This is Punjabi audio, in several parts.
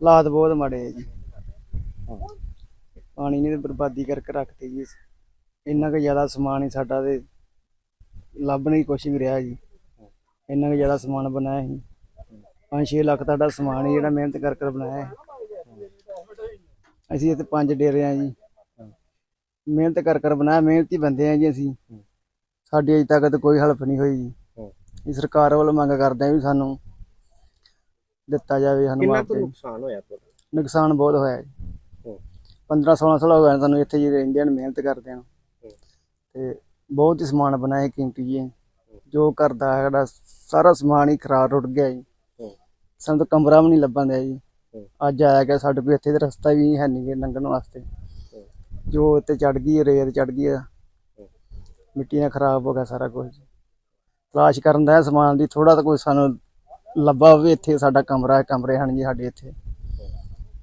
ਹਾਲਾਤ ਬਹੁਤ ਮਾੜੇ ਆ ਜੀ। ਪਾਣੀ ਨੇ ਤੇ ਬਰਬਾਦੀ ਕਰਕੇ ਰੱਖਤੀ ਜੀ। ਇੰਨਾ ਕੁ ਜ਼ਿਆਦਾ ਸਮਾਨ ਹੀ ਸਾਡਾ ਤੇ ਲੱਭ ਨਹੀਂ ਕੁਛ ਵੀ ਰਿਹਾ ਜੀ। ਇੰਨਾ ਕੁ ਜ਼ਿਆਦਾ ਸਮਾਨ ਬਣਾਇਆ ਸੀ। 5-6 ਲੱਖ ਦਾ ਸਾਡਾ ਸਮਾਨ ਹੀ ਜਿਹੜਾ ਮਿਹਨਤ ਕਰ ਕਰ ਬਣਾਇਆ ਹੈ ਅਸੀਂ ਇੱਥੇ ਪੰਜ ਡੇਰੇ ਆ ਜੀ। ਮਿਹਨਤ ਕਰ ਕਰ ਬਣਾਇਆ ਮਿਹਨਤੀ ਬੰਦੇ ਆ ਜੀ ਅਸੀਂ। ਸਾਡੀ ਅਜੇ ਤੱਕ ਤਾਂ ਕੋਈ ਹੈਲਪ ਨਹੀਂ ਹੋਈ ਜੀ। ਇਹ ਸਰਕਾਰ ਵੱਲੋਂ ਮੰਗ ਕਰਦੇ ਆ ਵੀ ਸਾਨੂੰ ਦਿੱਤਾ ਜਾਵੇ ਸਾਨੂੰ ਕਿੰਨਾ ਕੁ। ਨੁਕਸਾਨ ਹੋਇਆ ਤੁਹਾਡਾ? ਨੁਕਸਾਨ ਬਹੁਤ ਹੋਇਆ ਜੀ। ਹੂੰ। 15 16 ਸਾਲ ਹੋ ਗਏ ਨੇ ਸਾਨੂੰ ਇੱਥੇ ਜੀ ਰਹਿੰਦੇ ਨੇ ਮਿਹਨਤ ਕਰਦੇ ਹਨ ਤੇ ਬਹੁਤ ਹੀ ਸਮਾਨ ਬਣਾਇਆ ਕੀਮਤੀ ਜੀ। ਜੋ ਕਰਦਾ ਹੈ ਸਾਡਾ ਸਾਰਾ ਸਮਾਨ ਹੀ ਖਰਾਬ ਟੁੱਟ ਗਿਆ ਜੀ। ਹੂੰ। ਸਾਨੂੰ ਤਾਂ ਕਮਰਾ ਵੀ ਨਹੀਂ ਲੱਭਣ ਦਿਆ ਜੀ। ਹੂੰ। ਅੱਜ ਆਇਆ ਗਿਆ ਸਾਡੇ ਕੋਲ ਇੱਥੇ ਦਾ ਰਸਤਾ ਵੀ ਹੈ ਨਹੀਂ ਗੇ ਲੰਘਣ ਵਾਸਤੇ। ਜੋ ਉੱਤੇ ਚੜ ਗਈ ਰੇਤ ਚੜ ਗਈ ਆ ਮਿੱਟੀ ਨਾਲ ਖਰਾਬ ਹੋ ਗਿਆ ਸਾਰਾ ਕੁਝ ਤਲਾਸ਼ ਕਰਨ ਦਾ ਸਮਾਨ ਦੀ ਥੋੜਾ ਤਾਂ ਕੋਈ ਸਾਨੂੰ ਲੱਭਾ ਹੋਵੇ ਇੱਥੇ ਸਾਡਾ ਕਮਰਾ ਹੈ ਕਮਰੇ ਹਨ ਜੀ ਸਾਡੇ ਇੱਥੇ।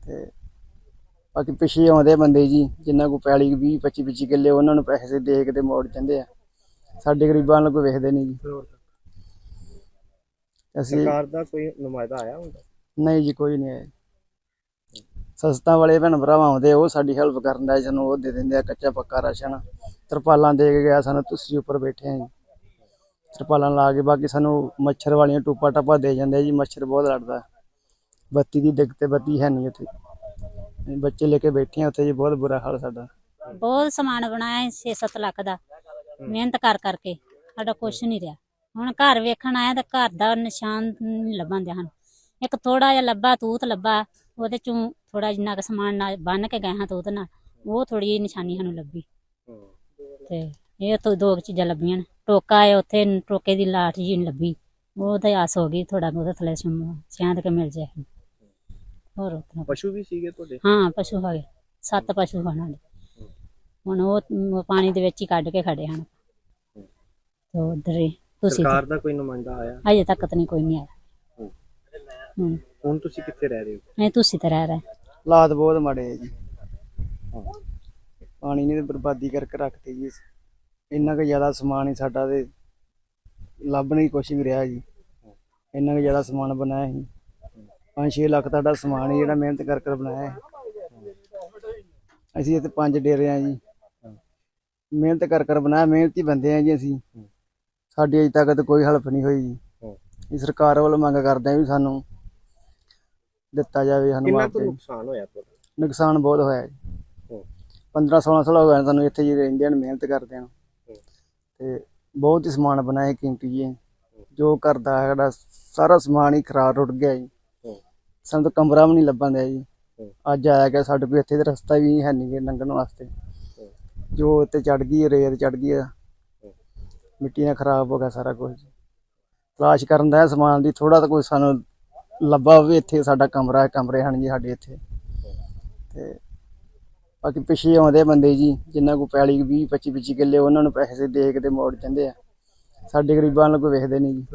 ਤੇ ਬਾਕੀ ਪਿੱਛੇ ਆਉਂਦੇ ਬੰਦੇ ਜੀ ਜਿੰਨਾ ਕੋ ਪੈਲੀ 20 25 25 ਕਿੱਲੇ ਉਹਨਾਂ ਨੂੰ ਪੈਸੇ ਦੇ ਕੇ ਤੇ ਮੋੜ ਜਾਂਦੇ ਆ। ਸਾਡੇ ਗਰੀਬਾਂ ਨੂੰ ਕੋਈ ਵੇਖਦੇ ਨਹੀਂ ਜੀ। ਅਸੀਂ ਸਰਕਾਰ ਦਾ ਕੋਈ ਨੁਮਾਇੰਦਾ ਆਇਆ ਹੁੰਦਾ? ਨਹੀਂ ਜੀ ਕੋਈ ਨਹੀਂ ਆਇਆ। ਸਸਤਾ ਵਾਲੇ ਭੈਣ ਭਰਾਵਾਂ ਆਉਂਦੇ ਉਹ ਸਾਡੀ ਹੈਲਪ ਕਰਨ ਦਾ ਸਾਨੂੰ ਉਹ ਦੇ ਦਿੰਦੇ ਆ ਕੱਚਾ ਪੱਕਾ ਰਾਸ਼ਨ। ਤਰਪਾਲਾਂ ਦੇ ਕੇ ਗਿਆ ਸਾਨੂੰ ਤੁਸੀਂ ਉੱਪਰ ਬੈਠੇ ਆ ਜੀ। ਤਰਪਾਲਾਂ ਲਾ ਕੇ ਬਾਕੀ ਸਾਨੂੰ ਮੱਛਰ ਵਾਲੀਆਂ ਟੂਪਾ ਟਾਪਾ ਦੇ ਜਾਂਦੇ ਜੀ, ਮੱਛਰ ਬਹੁਤ ਲੜਦਾ। ਬੱਤੀ ਦੀ ਦਿੱਕਤ ਤੇ ਬੱਤੀ ਹੈ ਨਹੀਂ ਉੱਥੇ। ਬੱਚੇ ਲੈ ਕੇ ਬੈਠੇ ਆ ਉੱਥੇ ਜੀ, ਬਹੁਤ ਬੁਰਾ ਹਾਲ ਸਾਡਾ। ਬਹੁਤ ਸਮਾਨ ਬਣਾਇਆ 6-7 ਲੱਖ ਦਾ। ਮਿਹਨਤ ਕਰ ਕਰਕੇ, ਸਾਡਾ ਕੁਛ ਨਹੀਂ ਰਿਹਾ। ਹੁਣ ਘਰ ਵੇਖਣ ਆਇਆ ਤਾਂ ਘਰ ਦਾ ਨਿਸ਼ਾਨ ਨਹੀਂ ਲੱਭਣ ਹਨ ਇੱਕ ਥੋੜਾ ਜਿਹਾ ਲੱਭਾ, ਤੂਤ ਲੱਭਾ, ਉਹਦੇ ਚੋਂ ਥੋੜਾ ਜਿੰਨਾ ਕੁ ਸਮਾਨ ਨਾਲ ਬੰਨ ਕੇ ਗਏ ਹਾਂ ਤੂਤ ਨਾਲ, ਉਹ ਥੋੜੀ ਜਿਹੀ ਨਿਸ਼ਾਨੀ ਸਾਨੂੰ ਲੱਭੀ। ਤੇ ਇਹ ਤੋਂ ਦੋ ਚੀਜ਼ਾਂ ਲੱਭੀਆਂ ਨੇ। ਟੋਕਾ ਹੈ ਉੱਥੇ ਟੋਕੇ ਦੀ ਲਾਠ ਜੀ ਨਹੀਂ ਲੱਭੀ। ਉਹ ਤਾਂ ਆਸ ਹੋ ਗਈ ਥੋੜਾ ਉਹਦੇ ਥਲੇ ਸਿਆਂਦ ਕੇ ਮਿਲ ਜਾਏ। ਹੋਰ ਉਤਨਾ ਪਸ਼ੂ ਵੀ ਸੀਗੇ ਤੁਹਾਡੇ? ਹਾਂ ਪਸ਼ੂ ਹੈਗੇ। ਸੱਤ ਪਸ਼ੂ ਹਨ ਹੁਣ ਉਹ ਮ- ਪਾਣੀ ਦੇ ਵਿੱਚ ਹੀ ਕੱਢ ਕੇ ਖੜੇ ਹਨ। ਤੇ ਉਧਰ ਤੁਸੀਂ ਸਰਕਾਰ ਦਾ ਕੋਈ ਨੁਮਾਇੰਦਾ ਆਇਆ? ਅਜੇ ਤੱਕ ਤਾਂ ਨਹੀਂ ਕੋਈ ਨਹੀਂ ਆਇਆ। ਹੁਣ ਤੁਸੀਂ ਕਿੱਥੇ ਰਹਿ ਰਹੇ ਹੋ? ਨਹੀਂ ਤੁਸੀਂ ਤਾਂ ਰਹਿ ਰਹੇ। ਹਾਲਾਤ ਬਹੁਤ ਮਾੜੇ ਆ ਜੀ। ਪਾਣੀ ਨੇ ਬਰਬਾਦੀ ਕਰਕੇ ਰੱਖਤੀ ਜੀ। ਇੰਨਾ ਕੁ ਜ਼ਿਆਦਾ ਸਮਾਨ ਹੀ ਸਾਡਾ ਤੇ ਲੱਭ ਨਹੀਂ ਕੁਛ ਵੀ ਰਿਹਾ ਜੀ। ਇੰਨਾ ਕੁ ਜ਼ਿਆਦਾ ਸਮਾਨ ਬਣਾਇਆ ਸੀ। 5-6 ਲੱਖ ਦਾ ਸਾਡਾ ਸਮਾਨ ਹੀ ਜਿਹੜਾ ਮਿਹਨਤ ਕਰ ਕਰ ਬਣਾਇਆ ਹੈ ਅਸੀਂ ਇੱਥੇ ਪੰਜ ਡੇਰੇ ਆ ਜੀ। ਮਿਹਨਤ ਕਰ ਕਰ ਬਣਾਇਆ ਮਿਹਨਤੀ ਬੰਦੇ ਆ ਜੀ ਅਸੀਂ। ਸਾਡੀ ਅਜੇ ਤੱਕ ਤਾਂ ਕੋਈ ਹੈਲਪ ਨਹੀਂ ਹੋਈ ਜੀ। ਇਹ ਸਰਕਾਰ ਵੱਲੋਂ ਮੰਗ ਕਰਦੇ ਆ ਵੀ ਸਾਨੂੰ ਦਿੱਤਾ ਜਾਵੇ ਸਾਨੂੰ ਕਿੰਨਾ ਕੁ। ਨੁਕਸਾਨ ਹੋਇਆ ਤੁਹਾਡਾ? ਨੁਕਸਾਨ ਬਹੁਤ ਹੋਇਆ ਜੀ। ਹੂੰ। 15 16 ਸਾਲ ਹੋ ਗਏ ਨੇ ਸਾਨੂੰ ਇੱਥੇ ਜੀ ਰਹਿੰਦੇ ਨੇ ਮਿਹਨਤ ਕਰਦੇ ਹਾਂ। ਤੇ ਬਹੁਤ ਹੀ ਸਮਾਨ ਬਣਾਇਆ ਕੀਮਤੀ ਜੀ ਜੋ ਕਰਦਾ ਹੈ ਸਾਡਾ ਸਾਰਾ ਸਮਾਨ ਹੀ ਖਰਾਬ ਟੁੱਟ ਗਿਆ ਜੀ। ਸਾਨੂੰ ਤਾਂ ਕਮਰਾ ਵੀ ਨਹੀਂ ਲੱਭਣ ਦਿਆ ਜੀ। ਅੱਜ ਆਇਆ ਗਿਆ ਸਾਡੇ ਕੋਲ ਇੱਥੇ ਦਾ ਰਸਤਾ ਵੀ ਹੈ ਨਹੀਂ ਲੰਘਣ ਵਾਸਤੇ। ਜੋ ਉੱਤੇ ਚੜ ਗਈ ਰੇਤ ਚੜ ਗਈ ਮਿੱਟੀ ਨਾਲ ਖਰਾਬ ਹੋ ਗਿਆ ਸਾਰਾ ਕੁਝ ਤਲਾਸ਼ ਕਰਨ ਦਾ ਸਮਾਨ ਦੀ ਥੋੜਾ ਤਾਂ ਕੋਈ ਸਾਨੂੰ ਲੱਭਾ ਹੋਵੇ ਇੱਥੇ ਸਾਡਾ ਕਮਰਾ ਹੈ ਕਮਰੇ ਹਨ ਜੀ ਸਾਡੇ ਇੱਥੇ। ਤੇ ਬਾਕੀ ਪਿੱਛੇ ਆਉਂਦੇ ਬੰਦੇ ਜੀ ਜਿੰਨਾ ਕੋ ਪੈਲੀ 20 25 25 ਕਿੱਲੇ ਉਹਨਾਂ ਨੂੰ ਪੈਸੇ ਦੇ ਕੇ ਤੇ ਮੋੜ ਜਾਂਦੇ ਆ। ਸਾਡੇ ਗਰੀਬਾਂ ਨੂੰ ਕੋਈ ਵੇਖਦੇ ਨਹੀਂ ਜੀ।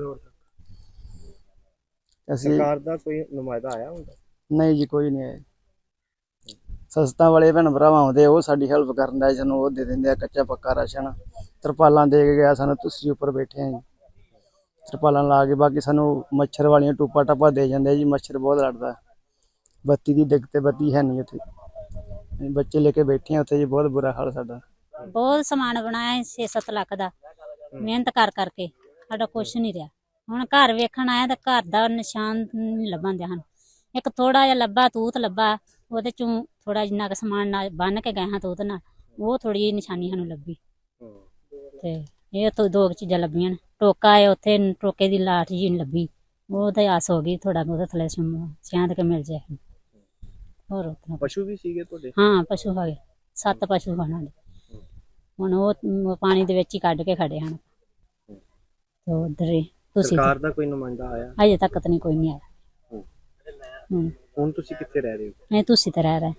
ਅਸੀਂ ਸਰਕਾਰ ਦਾ ਕੋਈ ਨੁਮਾਇੰਦਾ ਆਇਆ ਹੁੰਦਾ? ਨਹੀਂ ਜੀ ਕੋਈ ਨਹੀਂ ਆਇਆ। ਸਸਤਾ ਵਾਲੇ ਭੈਣ ਭਰਾਵਾਂ ਆਉਂਦੇ ਉਹ ਸਾਡੀ ਹੈਲਪ ਕਰਨ ਦਾ ਸਾਨੂੰ ਉਹ ਦੇ ਦਿੰਦੇ ਆ ਕੱਚਾ ਪੱਕਾ ਰਾਸ਼ਨ। ਤਰਪਾਲਾਂ ਦੇ ਕੇ ਗਿਆ ਸਾਨੂੰ ਤੁਸੀਂ ਉੱਪਰ ਬੈਠੇ ਆ ਜੀ। ਤਰਪਾਲਾਂ ਲਾ ਕੇ ਬਾਕੀ ਸਾਨੂੰ ਮੱਛਰ ਵਾਲੀਆਂ ਟੂਪਾ ਟਾਪਾ ਦੇ ਜਾਂਦੇ ਜੀ ਮੱਛਰ ਬਹੁਤ ਲੜਦਾ। ਬੱਤੀ ਦੀ ਦਿੱਕਤ ਬੱਤੀ ਹੈ ਨਹੀਂ ਉੱਥੇ। ਅਸੀਂ ਬੱਚੇ ਲੈ ਕੇ ਬੈਠੇ ਆ, ਉੱਥੇ ਜੀ ਬਹੁਤ ਬੁਰਾ ਹਾਲ ਸਾਡਾ। ਬਹੁਤ ਸਮਾਨ ਬਣਾਇਆ 6-7 ਲੱਖ ਦਾ। ਮਿਹਨਤ ਕਰ ਕਰਕੇ, ਸਾਡਾ ਕੁਛ ਨਹੀਂ ਰਿਹਾ। ਹੁਣ ਘਰ ਵੇਖਣ ਆਇਆ ਤਾਂ ਘਰ ਦਾ ਨਿਸ਼ਾਨ ਨਹੀਂ ਲੱਭਣ ਹਨ। ਇੱਕ ਥੋੜਾ ਜਿਹਾ ਲੱਭਾ, ਤੂਤ ਲੱਭਾ, ਉਹਦੇ ਚੋਂ ਥੋੜਾ ਜਿੰਨਾ ਕੁ ਸਮਾਨ ਨਾਲ ਬੰਨ ਕੇ ਗਏ ਹਾਂ ਤੂਤ ਨਾਲ, ਉਹ ਥੋੜੀ ਜਿਹੀ ਨਿਸ਼ਾਨੀ ਸਾਨੂੰ ਲੱਭੀ। ਤੇ ਇਹ ਤੋਂ ਦੋ ਕੁ ਚੀਜ਼ਾਂ ਲੱਭੀਆਂ ਨੇ। ਟੋਕਾ ਹੈ, ਉੱਥੇ ਟੋਕੇ ਦੀ ਲਾਠ ਜੀ ਨਹੀਂ ਲੱਭੀ। ਉਹ ਤਾਂ ਆਸ ਹੋ ਗਈ ਥੋੜਾ ਉਹਦੇ ਥਲੇ ਸਿਆਂਦ ਕੇ ਮਿਲ ਜਾਏ। ਹੋਰ ਉਤਨਾ ਪਸ਼ੂ ਵੀ ਸੀਗੇ ਤੁਹਾਡੇ? ਹਾਂ ਪਸ਼ੂ ਹੈਗੇ ਸੱਤ ਪਸ਼ੂ ਹਨ ਸਾਡੇ ਹੁਣ ਉਹ ਪਾਣੀ ਦੇ ਵਿੱਚ ਹੀ ਕੱਢ ਕੇ ਖੜੇ ਹਨ। ਤੇ ਉਧਰ ਤੁਸੀਂ ਸਰਕਾਰ ਦਾ ਕੋਈ ਨੁਮਾਇੰਦਾ ਆਇਆ? ਅਜੇ ਤੱਕ ਤਾਂ ਨਹੀਂ ਕੋਈ ਨਹੀਂ ਆਇਆ। ਹੂੰ। ਹੁਣ ਤੁਸੀਂ ਕਿੱਥੇ ਰਹਿ ਰਹੇ ਹੋ? ਨਹੀਂ ਤੁਸੀਂ ਤਾਂ ਰਹਿ ਰਹੇ।